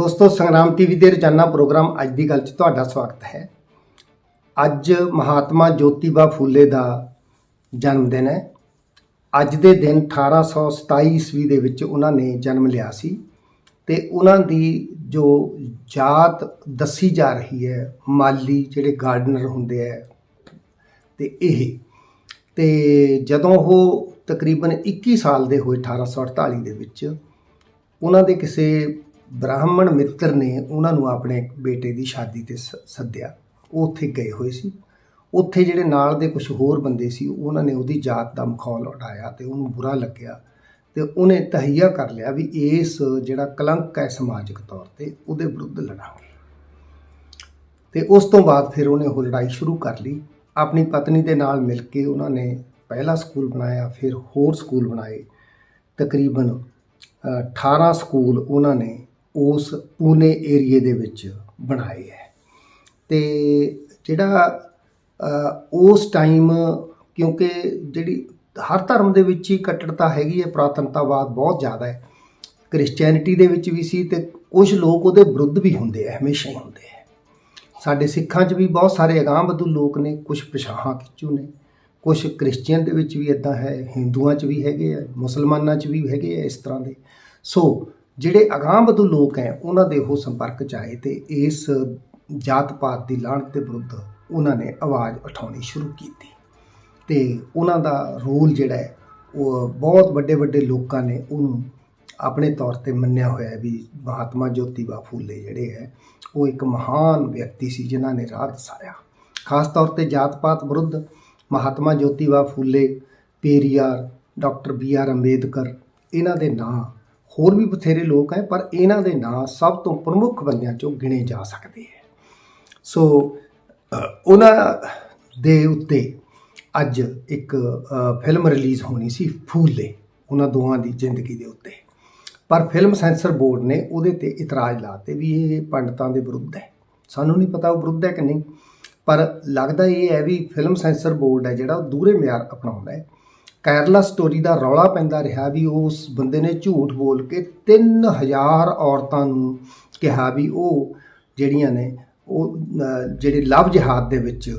ਦੋਸਤੋ, ਸੰਗਰਾਮ ਟੀਵੀ ਦੇ ਰੋਜ਼ਾਨਾ ਪ੍ਰੋਗਰਾਮ ਅੱਜ ਦੀ ਗੱਲ 'ਚ ਤੁਹਾਡਾ ਸਵਾਗਤ ਹੈ। ਅੱਜ ਮਹਾਤਮਾ ਜੋਤੀਬਾ ਫੂਲੇ ਦਾ ਜਨਮ ਦਿਨ ਹੈ। ਅੱਜ ਦੇ ਦਿਨ 1827 ਈਸਵੀ ਦੇ ਵਿੱਚ ਉਹਨਾਂ ਨੇ ਜਨਮ ਲਿਆ ਸੀ ਤੇ ਉਹਨਾਂ ਦੀ ਜੋ ਜਾਤ ਦੱਸੀ ਜਾ ਰਹੀ ਹੈ, ਮਾਲੀ ਜਿਹੜੇ ਗਾਰਡਨਰ ਹੁੰਦੇ ਆ ਤੇ ਇਹ। ਤੇ ਜਦੋਂ ਉਹ ਤਕਰੀਬਨ 21 ਸਾਲ ਦੇ ਹੋਏ 1848 ਦੇ ਵਿੱਚ, ਉਹਨਾਂ ਦੇ ਕਿਸੇ ਬ੍ਰਾਹਮਣ ਮਿੱਤਰ ਨੇ ਉਹਨਾਂ ਨੂੰ ਆਪਣੇ ਬੇਟੇ ਦੀ ਸ਼ਾਦੀ ਤੇ ਸੱਦਿਆ। ਉਹ ਉੱਥੇ ਗਏ ਹੋਏ ਸੀ। ਉੱਥੇ ਜਿਹੜੇ ਨਾਲ ਦੇ ਕੁਝ ਹੋਰ ਬੰਦੇ ਸੀ ਉਹਨਾਂ ਨੇ ਉਹਦੀ ਜਾਤ ਦਾ ਮਖੌਲ ਉਡਾਇਆ ਤੇ ਉਹਨੂੰ ਬੁਰਾ ਲੱਗਿਆ ਤੇ ਉਹਨੇ ਤਹਈਆ ਕਰ ਲਿਆ ਵੀ ਇਸ ਜਿਹੜਾ ਕਲੰਕ ਹੈ ਸਮਾਜਿਕ ਤੌਰ ਤੇ ਉਹਦੇ ਵਿਰੁੱਧ ਲੜਾਂਗੇ। ਤੇ ਉਸ ਤੋਂ ਬਾਅਦ ਫਿਰ ਉਹਨੇ ਉਹ ਲੜਾਈ ਸ਼ੁਰੂ ਕਰ ਲਈ। ਆਪਣੀ ਪਤਨੀ ਦੇ ਨਾਲ ਮਿਲ ਕੇ ਉਹਨਾਂ ਨੇ ਪਹਿਲਾ ਸਕੂਲ ਬਣਾਇਆ ਫਿਰ ਹੋਰ ਸਕੂਲ ਬਣਾਏ। ਤਕਰੀਬਨ ਅ, 18 ਸਕੂਲ ਉਹਨਾਂ ਨੇ ਉਸ ਪੂਨੇ ਏਰੀਏ ਦੇ ਵਿੱਚ ਬਣਾਏ ਹੈ। ਤੇ ਜਿਹੜਾ ਉਸ ਟਾਈਮ ਕਿਉਂਕਿ ਜਿਹੜੀ ਹਰ ਧਰਮ ਦੇ ਵਿੱਚ ਹੀ ਕੱਟੜਤਾ ਹੈਗੀ ਹੈ, ਪ੍ਰਾਤਨਤਾਵਾਦ ਬਹੁਤ ਜ਼ਿਆਦਾ ਹੈ। ਕ੍ਰਿਸਚੀਅਨਿਟੀ ਦੇ ਵਿੱਚ ਵੀ ਸੀ ਤੇ ਕੁਝ ਲੋਕ ਉਹਦੇ ਵਿਰੁੱਧ ਵੀ ਹੁੰਦੇ ਆ, ਹਮੇਸ਼ਾ ਹੀ ਹੁੰਦੇ ਆ। ਸਾਡੇ ਸਿੱਖਾਂ 'ਚ ਵੀ ਬਹੁਤ ਸਾਰੇ ਅਗਾਂਹਵਧੂ ਲੋਕ ਨੇ ਕੁਝ ਪਛਾਹਾਂ ਖਿੱਚੂ ਨੇ ਕੁਝ ਕ੍ਰਿਸਚੀਅਨ ਦੇ ਵਿੱਚ ਵੀ ਇਦਾਂ ਹੈ, ਹਿੰਦੂਆਂ 'ਚ ਵੀ ਹੈਗੇ ਆ, ਮੁਸਲਮਾਨਾਂ 'ਚ ਵੀ ਹੈਗੇ ਆ ਇਸ ਤਰ੍ਹਾਂ ਦੇ। ਸੋ ਜਿਹੜੇ ਅਗਾਂਹਵਧੂ ਲੋਕ ਹੈ, ਉਹਨਾਂ ਦੇ ਉਹ ਸੰਪਰਕ 'ਚ ਆਏ ਤੇ ਇਸ ਜਾਤ ਪਾਤ ਦੀ ਲਾਹਨਤ ਦੇ ਵਿਰੁੱਧ ਉਹਨਾਂ ਨੇ ਆਵਾਜ਼ ਉਠਾਉਣੀ ਸ਼ੁਰੂ ਕੀਤੀ। ਤੇ ਉਹਨਾਂ ਦਾ ਰੋਲ ਜਿਹੜਾ ਹੈ, ਉਹ ਬਹੁਤ ਵੱਡੇ ਵੱਡੇ ਲੋਕਾਂ ਨੇ ਉਹਨੂੰ ਆਪਣੇ ਤੌਰ ਤੇ ਮੰਨਿਆ ਹੋਇਆ ਹੈ ਵੀ ਮਹਾਤਮਾ ਜੋਤੀਬਾ ਫੂਲੇ ਜਿਹੜੇ ਹੈ, ਉਹ ਇੱਕ ਮਹਾਨ ਵਿਅਕਤੀ ਸੀ ਜਿਨ੍ਹਾਂ ਨੇ ਰਾਹ ਦਸਾਇਆ ਖਾਸ ਤੌਰ ਤੇ ਜਾਤ ਪਾਤ ਵਿਰੁੱਧ Mahatma Jyotiba Phule Periyar, doctor B R Ambedkar, ਇਹਨਾਂ ਦੇ ਨਾਂ ਹੋਰ ਵੀ ਬਥੇਰੇ ਲੋਕ ਹੈ, ਪਰ ਇਹਨਾਂ ਦੇ ਨਾਂ ਸਭ ਤੋਂ ਪ੍ਰਮੁੱਖ ਬੰਦਿਆਂ ਚੋਂ ਗਿਣੇ ਜਾ ਸਕਦੇ ਹੈ। ਸੋ ਉਹਨਾਂ ਦੇ ਉੱਤੇ ਅੱਜ ਇੱਕ ਫਿਲਮ ਰਿਲੀਜ਼ ਹੋਣੀ ਸੀ, ਫੂਲੇ, ਉਹਨਾਂ ਦੋਹਾਂ ਦੀ ਜ਼ਿੰਦਗੀ ਦੇ ਉੱਤੇ। ਪਰ ਫਿਲਮ ਸੈਂਸਰ ਬੋਰਡ ਨੇ ਉਹਦੇ ਤੇ ਇਤਰਾਜ਼ ਲਾਤੇ ਵੀ ਇਹ ਪੰਡਤਾਂ ਦੇ ਵਿਰੁੱਧ ਹੈ। ਸਾਨੂੰ ਨਹੀਂ ਪਤਾ ਉਹ ਵਿਰੁੱਧ ਹੈ ਕਿ ਨਹੀਂ, ਪਰ ਲੱਗਦਾ ਇਹ ਹੈ ਵੀ ਫਿਲਮ ਸੈਂਸਰ ਬੋਰਡ ਹੈ ਜਿਹੜਾ ਉਹ ਦੂਰੇ ਮਿਆਰ ਅਪਣਾਉਂਦਾ ਹੈ। ਕੇਰਲਾ ਸਟੋਰੀ ਦਾ ਰੌਲਾ ਪੈਂਦਾ ਰਿਹਾ ਵੀ ਉਸ ਬੰਦੇ ਨੇ ਝੂਠ ਬੋਲ ਕੇ 3000 ਔਰਤਾਂ ਨੂੰ ਕਿਹਾ ਵੀ ਉਹ ਜਿਹੜੀਆਂ ਨੇ, ਉਹ ਜਿਹੜੇ ਲਵ ਜਿਹਾਦ ਦੇ ਵਿੱਚ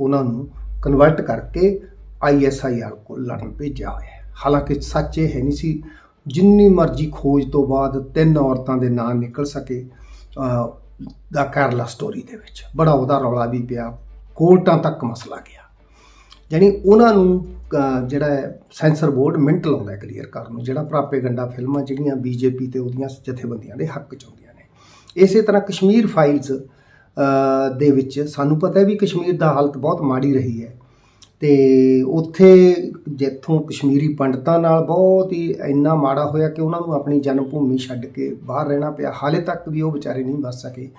ਉਹਨਾਂ ਨੂੰ ਕਨਵਰਟ ਕਰਕੇ ਆਈਐਸਆਈਆਰ ਕੋਲ ਲੜਨ ਭੇਜਿਆ ਹੋਇਆ ਹਾਲਾਂਕਿ ਸੱਚ ਇਹ ਹੈ ਨਹੀਂ ਸੀ, ਜਿੰਨੀ ਮਰਜ਼ੀ ਖੋਜ ਤੋਂ ਬਾਅਦ ਤਿੰਨ ਔਰਤਾਂ ਦੇ ਨਾਂ ਨਿਕਲ ਸਕੇ ਦਾ ਕੇਰਲਾ ਸਟੋਰੀ ਦੇ ਵਿੱਚ। ਬੜਾ ਉਹਦਾ ਰੌਲਾ ਵੀ ਪਿਆ, ਕੋਰਟਾਂ ਤੱਕ ਮਸਲਾ ਗਿਆ। ਯਾਨੀ ਉਹਨਾਂ ਨੂੰ ਜਿਹੜਾ ਸੈਂਸਰ ਬੋਰਡ ਮਿੰਟ ਲਾਉਂਦਾ ਕਲੀਅਰ ਕਰਨ ਨੂੰ, ਜਿਹੜਾ ਪ੍ਰਾਪੇਗੰਡਾ ਫਿਲਮਾਂ ਜਿਹੜੀਆਂ ਬੀਜੇਪੀ ਤੇ ਉਹਦੀਆਂ ਜਥੇਬੰਦੀਆਂ ਦੇ ਹੱਕ ਚ ਆਉਂਦੀਆਂ ਨੇ। ਇਸੇ ਤਰ੍ਹਾਂ ਕਸ਼ਮੀਰ ਫਾਈਲਸ ਦੇ ਵਿੱਚ ਸਾਨੂੰ ਪਤਾ ਹੈ ਵੀ ਕਸ਼ਮੀਰ ਦਾ ਹਾਲਤ ਬਹੁਤ ਮਾੜੀ ਰਹੀ ਹੈ ਤੇ ਉੱਥੇ ਜਿੱਥੋਂ ਕਸ਼ਮੀਰੀ ਪੰਡਤਾਂ ਨਾਲ ਬਹੁਤ ਹੀ ਇੰਨਾ ਮਾੜਾ ਹੋਇਆ ਕਿ ਉਹਨਾਂ ਨੂੰ ਆਪਣੀ ਜਨਮ ਭੂਮੀ ਛੱਡ ਕੇ ਬਾਹਰ ਰਹਿਣਾ ਪਿਆ। ਹਾਲੇ ਤੱਕ ਵੀ ਉਹ ਵਿਚਾਰੇ ਨਹੀਂ ਬਚ ਸਕੇ।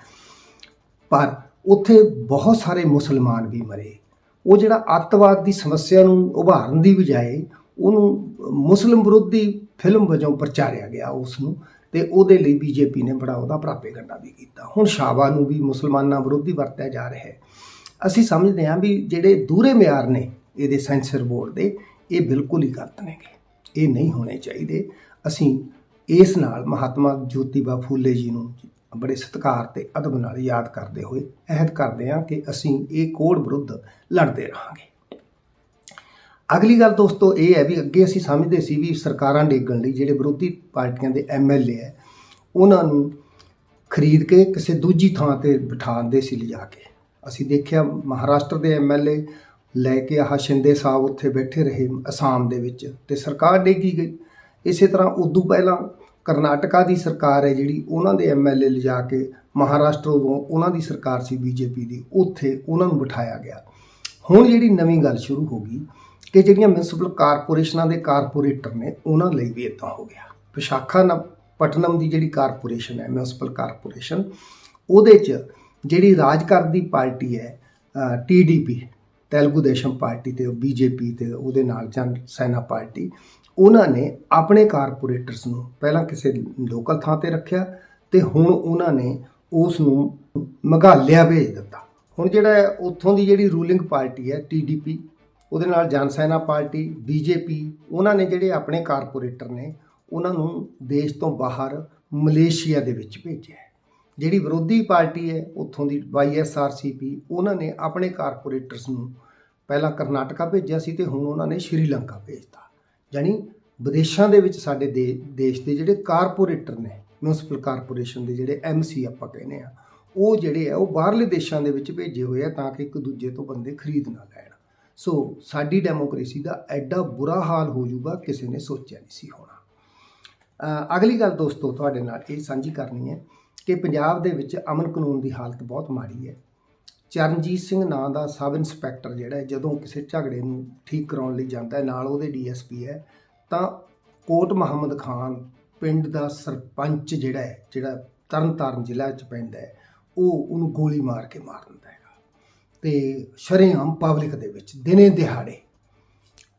ਪਰ ਉੱਥੇ ਬਹੁਤ ਸਾਰੇ ਮੁਸਲਮਾਨ ਵੀ ਮਰੇ। ਉਹ ਜਿਹੜਾ ਅੱਤਵਾਦ ਦੀ ਸਮੱਸਿਆ ਨੂੰ ਉਭਾਰਨ ਦੀ ਬਜਾਏ ਉਹਨੂੰ ਮੁਸਲਿਮ ਵਿਰੋਧੀ ਫਿਲਮ ਵਜੋਂ ਪ੍ਰਚਾਰਿਆ ਗਿਆ ਉਸ ਨੂੰ ਤੇ ਉਹਦੇ ਲਈ ਬੀਜੇਪੀ ਨੇ ਬੜਾ ਉਹਦਾ ਪ੍ਰਾਪੇਗੰਡਾ ਵੀ ਕੀਤਾ। ਹੁਣ ਸ਼ਾਵਾ ਨੂੰ ਵੀ ਮੁਸਲਮਾਨਾਂ ਵਿਰੋਧੀ ਵਰਤਿਆ ਜਾ ਰਿਹਾ ਹੈ। ਅਸੀਂ ਸਮਝਦੇ ਹਾਂ ਵੀ ਜਿਹੜੇ ਦੂਰੇ ਮਿਆਰ ਨੇ ਇਹਦੇ ਸੈਂਸਰ ਬੋਰਡ ਦੇ, ਇਹ ਬਿਲਕੁਲ ਹੀ ਗਲਤ ਨੇਗੇ। ਇਹ ਨਹੀਂ ਹੋਣੇ ਚਾਹੀਦੇ। ਅਸੀਂ ਇਸ ਨਾਲ ਮਹਾਤਮਾ ਜੋਤੀਬਾ ਫੂਲੇ ਜੀ ਨੂੰ ਬੜੇ ਸਤਿਕਾਰ ਤੇ ਅਦਬ ਨਾਲ ਯਾਦ ਕਰਦੇ ਹੋਏ ਅਹਿਦ ਕਰਦੇ ਹਾਂ ਕਿ ਅਸੀਂ ਇਹ ਕੋੜ ਵਿਰੁੱਧ ਲੜਦੇ ਰਹਾਂਗੇ। ਅਗਲੀ ਗੱਲ ਦੋਸਤੋ ਇਹ ਹੈ ਵੀ ਅੱਗੇ ਅਸੀਂ ਸਮਝਦੇ ਸੀ ਵੀ ਸਰਕਾਰਾਂ ਡੇਗਣ ਲਈ ਜਿਹੜੇ ਵਿਰੋਧੀ ਪਾਰਟੀਆਂ ਦੇ ਐਮਐਲਏ ਹੈ, ਉਹਨਾਂ ਨੂੰ ਖਰੀਦ ਕੇ ਕਿਸੇ ਦੂਜੀ ਥਾਂ ਤੇ ਬਿਠਾਉਂਦੇ ਸੀ ਲਿਜਾ ਕੇ। ਅਸੀਂ ਦੇਖਿਆ ਮਹਾਰਾਸ਼ਟਰ ਦੇ ਐਮਐਲਏ ਲੈ ਕੇ ਆਹ ਸ਼ਿੰਦੇ ਸਾਹਿਬ ਉੱਥੇ ਬੈਠੇ ਰਹੇ ਅਸਾਮ ਦੇ ਵਿੱਚ ਤੇ ਸਰਕਾਰ ਡੇਗੀ ਗਈ। ਇਸੇ ਤਰ੍ਹਾਂ ਉਦੋਂ ਪਹਿਲਾਂ ਕਰਨਾਟਕਾ ਦੀ ਸਰਕਾਰ ਹੈ ਜਿਹੜੀ, ਉਹਨਾਂ ਦੇ ਐਮਐਲਏ ਲਿਜਾ ਕੇ ਮਹਾਰਾਸ਼ਟਰ ਤੋਂ ਉਹਨਾਂ ਦੀ ਸਰਕਾਰ ਸੀ ਬੀਜੇਪੀ ਦੀ, ਉੱਥੇ ਉਹਨਾਂ ਨੂੰ ਬਿਠਾਇਆ ਗਿਆ। ਹੁਣ ਜਿਹੜੀ ਨਵੀਂ ਗੱਲ ਸ਼ੁਰੂ ਹੋ ਗਈ ਕਿ ਜਿਹੜੀਆਂ ਮਿਊਨਿਸਪਲ ਕਾਰਪੋਰੇਸ਼ਨਾਂ ਦੇ ਕਾਰਪੋਰੇਟਰ ਨੇ, ਉਹਨਾਂ ਲਈ ਵੀ ਇਦਾਂ ਹੋ ਗਿਆ। ਵਿਸ਼ਾਖਾ ਪਟਨਮ ਦੀ ਜਿਹੜੀ ਕਾਰਪੋਰੇਸ਼ਨ ਹੈ ਮਿਊਨਿਸਪਲ ਕਾਰਪੋਰੇਸ਼ਨ, ਉਹਦੇ 'ਚ ਜਿਹੜੀ ਰਾਜ ਕਰਦੀ ਪਾਰਟੀ ਹੈ ਟੀਡੀਪੀ ਤੇਲਗੂ ਦੇਸ਼ਮ ਪਾਰਟੀ ਤੇ ਬੀਜੇਪੀ ਤੇ ਉਹਦੇ ਨਾਲ ਜਨ, ਸੈਨਾ ਪਾਰਟੀ ਉਹਨਾਂ ਨੇ ਆਪਣੇ ਕਾਰਪੋਰੇਟਰਸ ਨੂੰ ਪਹਿਲਾਂ ਕਿਸੇ ਲੋਕਲ ਥਾਂ ਤੇ ਰੱਖਿਆ ਤੇ ਹੁਣ ਉਹਨਾਂ ਨੇ ਉਸ ਨੂੰ ਮਗਾਲਿਆ ਭੇਜ ਦਿੱਤਾ। ਹੁਣ ਜਿਹੜਾ ਉੱਥੋਂ ਦੀ ਜਿਹੜੀ ਰੂਲਿੰਗ ਪਾਰਟੀ ਹੈ ਟੀਡੀਪੀ ਉਹਦੇ ਨਾਲ ਜਨ ਸੈਨਾ ਪਾਰਟੀ ਬੀਜੇਪੀ ਉਹਨਾਂ ਨੇ ਜਿਹੜੇ ਆਪਣੇ ਕਾਰਪੋਰੇਟਰ ਨੇ, ਉਹਨਾਂ ਨੂੰ ਦੇਸ਼ ਤੋਂ ਬਾਹਰ ਮਲੇਸ਼ੀਆ ਦੇ ਵਿੱਚ ਭੇਜਿਆ ਜਿਹੜੀ ਵਿਰੋਧੀ ਪਾਰਟੀ ਹੈ, ਉੱਥੋਂ ਦੀ ਵਾਈਐਸਆਰਸੀਪੀ ਉਹਨਾਂ ਨੇ ਆਪਣੇ ਕਾਰਪੋਰੇਟਰਸ ਨੂੰ ਪਹਿਲਾਂ ਕਰਨਾਟਕਾ ਭੇਜਿਆ ਸੀ ਤੇ ਹੁਣ ਉਹਨਾਂ ਨੇ ਸ਼੍ਰੀਲੰਕਾ ਭੇਜਤਾ। ਯਾਨੀ ਵਿਦੇਸ਼ਾਂ ਦੇ ਵਿੱਚ ਸਾਡੇ ਦੇ, ਦੇਸ਼ ਦੇ ਜਿਹੜੇ ਕਾਰਪੋਰੇਟਰ ਨੇ ਮਿਊਨਿਸਪਲ ਕਾਰਪੋਰੇਸ਼ਨ ਦੇ ਜਿਹੜੇ ਐਮਸੀ ਆਪਾਂ ਕਹਿੰਦੇ ਆ ਉਹ ਜਿਹੜੇ ਆ, ਉਹ ਬਾਹਰਲੇ ਦੇਸ਼ਾਂ ਦੇ ਵਿੱਚ ਭੇਜੇ ਹੋਏ ਆ ਤਾਂ ਕਿ ਇੱਕ ਦੂਜੇ ਤੋਂ ਬੰਦੇ ਖਰੀਦ ਨਾ ਲੈਣ। ਸੋ ਸਾਡੀ ਡੈਮੋਕ੍ਰੇਸੀ ਦਾ ਐਡਾ ਬੁਰਾ ਹਾਲ ਹੋ ਜਾਊਗਾ, ਕਿਸੇ ਨੇ ਸੋਚਿਆ ਨਹੀਂ ਸੀ ਹੋਣਾ। ਅਗਲੀ ਗੱਲ ਦੋਸਤੋ, ਤੁਹਾਡੇ ਨਾਲ ਇਹ ਸਾਂਝੀ ਕਰਨੀ ਹੈ ਕਿ ਪੰਜਾਬ ਦੇ ਵਿੱਚ ਅਮਨ ਕਾਨੂੰਨ ਦੀ ਹਾਲਤ ਬਹੁਤ ਮਾੜੀ ਹੈ। ਚਰਨਜੀਤ ਸਿੰਘ ਨਾਂ ਦਾ ਸਬ ਇੰਸਪੈਕਟਰ ਜਿਹੜਾ ਜਦੋਂ ਕਿਸੇ ਝਗੜੇ ਨੂੰ ਠੀਕ ਕਰਾਉਣ ਲਈ ਜਾਂਦਾ ਹੈ, ਨਾਲ ਉਹਦੇ ਡੀਐਸਪੀ ਹੈ, ਤਾਂ ਕੋਟ ਮੁਹੰਮਦ ਖਾਨ ਪਿੰਡ ਦਾ ਸਰਪੰਚ ਜਿਹੜਾ ਹੈ, ਜਿਹੜਾ ਤਰਨਤਾਰਨ ਜ਼ਿਲ੍ਹਾ 'ਚ ਪੈਂਦਾ ਹੈ, ਉਹ ਉਹਨੂੰ ਗੋਲੀ ਮਾਰ ਕੇ ਮਾਰ ਦਿੰਦਾ ਹੈਗਾ। ਤੇ ਸ਼ਰੇਆਮ ਪਬਲਿਕ ਦੇ ਵਿੱਚ, ਦਿਨੇ ਦਿਹਾੜੇ।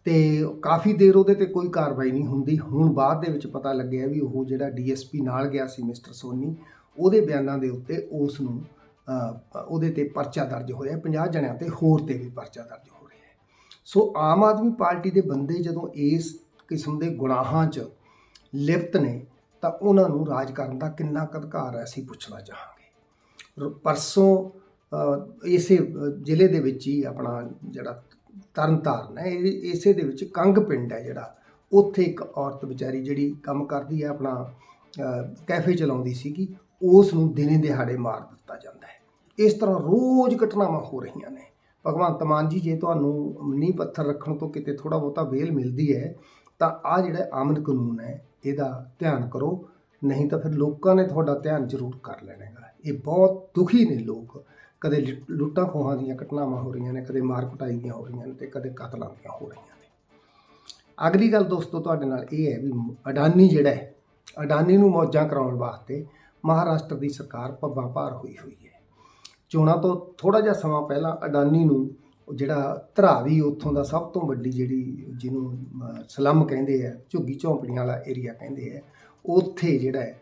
ਤੇ ਕਾਫੀ ਦੇਰ ਉਹਦੇ ਤੇ ਕੋਈ ਕਾਰਵਾਈ ਨਹੀਂ ਹੁੰਦੀ। ਹੁਣ ਬਾਅਦ ਦੇ ਵਿੱਚ ਪਤਾ ਲੱਗਿਆ ਵੀ ਉਹ ਜਿਹੜਾ ਡੀਐਸਪੀ ਨਾਲ ਗਿਆ ਸੀ ਮਿਸਟਰ ਸੋਨੀ, ਉਹਦੇ ਬਿਆਨਾਂ ਦੇ ਉੱਤੇ ਉਸ ਨੂੰ ਉਹਦੇ ਤੇ ਪਰਚਾ ਦਰਜ ਹੋਇਆ 50 ਜਣਿਆਂ ਤੇ ਹੋਰ ਤੇ ਵੀ ਪਰਚਾ ਦਰਜ ਹੋ ਰਿਹਾ ਹੈ। ਸੋ ਆਮ ਆਦਮੀ ਪਾਰਟੀ ਦੇ ਬੰਦੇ ਜਦੋਂ ਇਸ ਕਿਸਮ ਦੇ ਗੁਨਾਹਾਂ 'ਚ ਲਿਪਤ ਨੇ, ਤਾਂ ਉਹਨਾਂ ਨੂੰ ਰਾਜ ਕਰਨ ਦਾ ਕਿੰਨਾ ਕੁ ਅਧਿਕਾਰ ਹੈ ਅਸੀਂ ਪੁੱਛਣਾ ਚਾਹਾਂਗੇ। ਪਰਸੋਂ ਇਸੇ ਜ਼ਿਲ੍ਹੇ ਦੇ ਵਿੱਚ ਹੀ ਆਪਣਾ ਜਿਹੜਾ ਤਰਨਤਾਰਨ ਹੈ, ਇਹ- ਇਸੇ ਦੇ ਵਿੱਚ ਕੰਗ ਪਿੰਡ ਹੈ ਜਿਹੜਾ, ਉੱਥੇ ਇੱਕ ਔਰਤ ਵਿਚਾਰੀ ਜਿਹੜੀ ਕੰਮ ਕਰਦੀ ਹੈ, ਆਪਣਾ ਕੈਫੇ ਚਲਾਉਂਦੀ ਸੀਗੀ ਉਸ ਨੂੰ ਦਿਨੇ ਦਿਹਾੜੇ ਮਾਰ ਦਿੱਤਾ ਜਾਂਦਾ ਹੈ। ਇਸ ਤਰ੍ਹਾਂ ਰੋਜ਼ ਘਟਨਾਵਾਂ ਹੋ ਰਹੀਆਂ ਨੇ। ਭਗਵੰਤ ਮਾਨ ਜੀ, ਜੇ ਤੁਹਾਨੂੰ ਨੀਂਹ ਪੱਥਰ ਰੱਖਣ ਤੋਂ ਕਿਤੇ ਥੋੜਾ ਬਹੁਤਾ ਵੇਲ ਮਿਲਦੀ ਹੈ, ਤਾਂ ਆ ਜਿਹੜਾ ਆਮਨ ਕਾਨੂੰਨ ਹੈ, ਇਹਦਾ ਧਿਆਨ ਕਰੋ। ਨਹੀਂ ਤਾਂ ਫਿਰ ਲੋਕਾਂ ਨੇ ਤੁਹਾਡਾ ਧਿਆਨ ਜ਼ਰੂਰ ਕਰ ਲੈਣਾ ਹੈਗਾ ਇਹ ਬਹੁਤ ਦੁਖੀ ਨੇ ਲੋਕ। ਕਦੇ ਲੁ- ਲੁੱਟਾਂ ਖੋਹਾਂ ਦੀਆਂ ਘਟਨਾਵਾਂ ਹੋ ਰਹੀਆਂ ਨੇ, ਕਦੇ ਮਾਰ ਕੁਟਾਈ ਦੀਆਂ ਹੋ ਰਹੀਆਂ ਨੇ ਤੇ ਕਦੇ ਕਤਲਾਂ ਦੀਆਂ ਹੋ ਰਹੀਆਂ ਨੇ। ਅਗਲੀ ਗੱਲ ਦੋਸਤੋ, ਤੁਹਾਡੇ ਨਾਲ ਇਹ ਹੈ ਵੀ ਅਡਾਨੀ ਜਿਹੜਾ ਹੈ, ਅਡਾਨੀ ਨੂੰ ਮੌਜਾਂ ਕਰਾਉਣ ਵਾਸਤੇ ਮਹਾਰਾਸ਼ਟਰ ਦੀ ਸਰਕਾਰ ਪੱਬਾਂ ਭਾਰ ਹੋਈ ਹੋਈ ਹੈ। ਚੋਣਾਂ ਤੋਂ ਥੋੜਾ ਜਿਹਾ ਸਮਾਂ ਪਹਿਲਾਂ ਅਡਾਨੀ ਨੂੰ ਜਿਹੜਾ ਧਰਾਵੀ ਉੱਥੋਂ ਦਾ ਸਭ ਤੋਂ ਵੱਡੀ ਜਿਹੜੀ ਜਿਹਨੂੰ ਅਹ, ਸਲਮ ਕਹਿੰਦੇ ਆ ਝੁੱਗੀ ਝੌਂਪੜੀਆਂ ਵਾਲਾ ਏਰੀਆ ਕਹਿੰਦੇ ਆ ਉੱਥੇ ਜਿਹੜਾ ਹੈ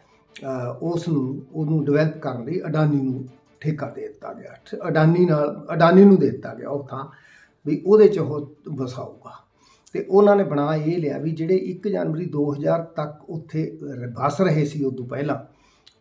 ਉਸ ਨੂੰ ਉਹਨੂੰ ਡਿਵੈਲਪ ਕਰਨ ਲਈ ਅਡਾਨੀ ਨੂੰ ਠੇਕਾ ਦੇ ਦਿੱਤਾ ਗਿਆ। ਠ- ਅਡਾਨੀ ਨਾਲ ਅਡਾਨੀ ਨੂੰ ਦੇ ਦਿੱਤਾ ਗਿਆ ਉਹ ਥਾਂ ਵੀ ਉਹਦੇ 'ਚ ਉਹ ਵਸਾਊਗਾ। ਤੇ ਉਹਨਾਂ ਨੇ ਬਣਾ ਇਹ ਲਿਆ ਵੀ ਜਿਹੜੇ 1 ਜਨਵਰੀ 2000 ਤੱਕ ਉੱਥੇ ਰ- ਵਸ ਰਹੇ ਸੀ ਉਦੋਂ ਪਹਿਲਾਂ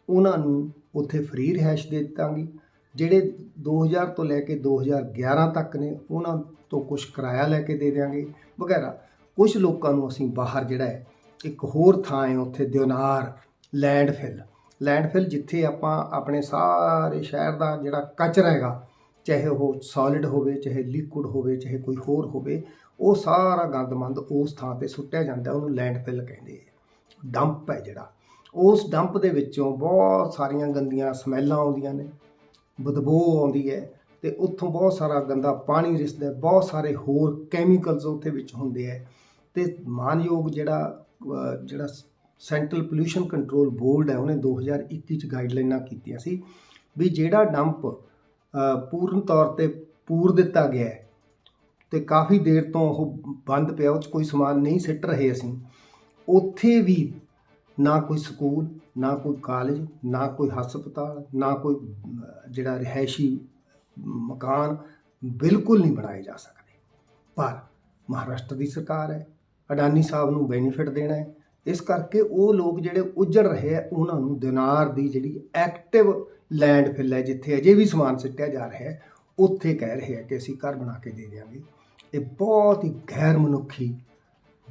ਉਹਨਾਂ ਨੂੰ ਉੱਥੇ ਫ੍ਰੀ ਰਿਹਾਇਸ਼ ਦੇ ਦਿੱਤਾਂਗੀ। ਜਿਹੜੇ 2000 ਤੋਂ ਲੈ ਕੇ 2011 ਤੱਕ ਨੇ, ਉਹਨਾਂ ਤੋਂ ਕੁਝ ਕਿਰਾਇਆ ਲੈ ਕੇ ਦੇ ਦਿਆਂਗੇ। ਵਗੈਰਾ ਕੁਝ ਲੋਕਾਂ ਨੂੰ ਅਸੀਂ ਬਾਹਰ ਜਿਹੜਾ ਹੈ, ਇੱਕ ਹੋਰ ਥਾਂ ਹੈ ਉੱਥੇ ਦਿਉਨਾਰ ਲੈਂਡਫਿਲ। ਲੈਂਡਫਿਲ ਜਿੱਥੇ ਆਪਾਂ ਆਪਣੇ ਸਾਰੇ ਸ਼ਹਿਰ ਦਾ ਜਿਹੜਾ ਕਚਰਾ ਹੈਗਾ, ਚਾਹੇ ਉਹ ਸੋਲਿਡ ਹੋਵੇ, ਚਾਹੇ ਲਿਕੁਇਡ ਹੋਵੇ, ਚਾਹੇ ਕੋਈ ਹੋਰ ਹੋਵੇ, ਉਹ ਸਾਰਾ ਗੰਦਮੰਦ ਉਸ ਥਾਂ ਤੇ ਸੁੱਟਿਆ ਜਾਂਦਾ, ਉਹਨੂੰ ਲੈਂਡਫਿਲ ਕਹਿੰਦੇ ਆ। ਡੰਪ ਹੈ ਜਿਹੜਾ। ਉਸ ਡੰਪ ਦੇ ਵਿੱਚੋਂ ਬਹੁਤ ਸਾਰੀਆਂ ਗੰਦੀਆਂ ਸਮੈਲਾਂ ਆਉਂਦੀਆਂ ਨੇ, ਬਦਬੂ ਆਉਂਦੀ ਹੈ ਤੇ ਉੱਥੋਂ ਬਹੁਤ ਸਾਰਾ ਗੰਦਾ ਪਾਣੀ ਰਿਸਦਾ ਬਹੁਤ ਸਾਰੇ ਹੋਰ ਕੈਮੀਕਲਸ ਉੱਥੇ ਵਿੱਚ ਹੁੰਦੇ ਹੈ ਤੇ ਮਾਨਯੋਗ ਜਿਹੜਾ ਜਿਹੜਾ ਸੈਂਟਰਲ ਪੋਲੂਸ਼ਨ ਕੰਟਰੋਲ ਬੋਰਡ ਹੈ, ਉਹਨੇ 2021 ਚ ਗਾਈਡਲਾਈਨਾਂ ਕੀਤੀਆਂ ਸੀ ਵੀ ਜਿਹੜਾ ਡੰਪ ਪੂਰਨ ਤੌਰ ਤੇ ਪੂਰ ਦਿੱਤਾ ਗਿਆ ਹੈ ਤੇ ਕਾਫੀ ਦੇਰ ਤੋਂ ਉਹ ਬੰਦ ਪਿਆ, ਉਹ 'ਚ ਕੋਈ ਸਮਾਨ ਨਹੀਂ ਸਿੱਟ ਰਹੇ ਅਸੀਂ, ਉੱਥੇ ਵੀ ਨਾ ਕੋਈ ਸਕੂਲ, ਨਾ ਕੋਈ ਕਾਲਜ, ਨਾ ਕੋਈ ਹਸਪਤਾਲ, ਨਾ ਕੋਈ ਜਿਹੜਾ ਰਿਹਾਇਸ਼ੀ ਮਕਾਨ ਬਿਲਕੁਲ ਨਹੀਂ ਬਣਾਏ ਜਾ ਸਕਦੇ। ਪਰ ਮਹਾਰਾਸ਼ਟਰ ਦੀ ਸਰਕਾਰ ਹੈ, ਅਡਾਨੀ ਸਾਹਿਬ ਨੂੰ ਬੈਨੀਫਿਟ ਦੇਣਾ ਹੈ। ਇਸ ਕਰਕੇ ਉਹ ਲੋਕ ਜਿਹੜੇ ਉੱਜੜ ਰਹੇ ਆ ਉਹਨਾਂ ਨੂੰ ਦਿਨਾਰ ਦੀ ਜਿਹੜੀ ਐਕਟਿਵ ਲੈਂਡ ਫਿਲ ਹੈ, ਜਿੱਥੇ ਅਜੇ ਵੀ ਸਮਾਨ ਸਿੱਟਿਆ ਜਾ ਰਿਹਾ ਹੈ, ਉੱਥੇ ਕਹਿ ਰਹੇ ਆ ਕਿ ਅਸੀਂ ਘਰ ਬਣਾ ਕੇ ਦੇ ਦਿਆਂਗੇ। ਇਹ ਬਹੁਤ ਹੀ ਗੈਰ ਮਨੁੱਖੀ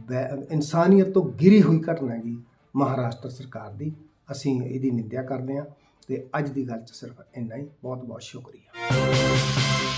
ਬੈ- ਇਨਸਾਨੀਅਤ ਤੋਂ ਗਿਰੀ ਹੋਈ ਘਟਨਾ ਜੀ। ਮਹਾਰਾਸ਼ਟਰ ਸਰਕਾਰ ਦੀ। ਅਸੀਂ ਇਹਦੀ ਨਿੰਦਿਆ ਕਰਦੇ ਹਾਂ ਤੇ ਅੱਜ ਦੀ ਗੱਲ 'ਚ ਸਿਰਫ ਇੰਨਾ ਹੀ। ਬਹੁਤ ਬਹੁਤ ਸ਼ੁਕਰੀਆ।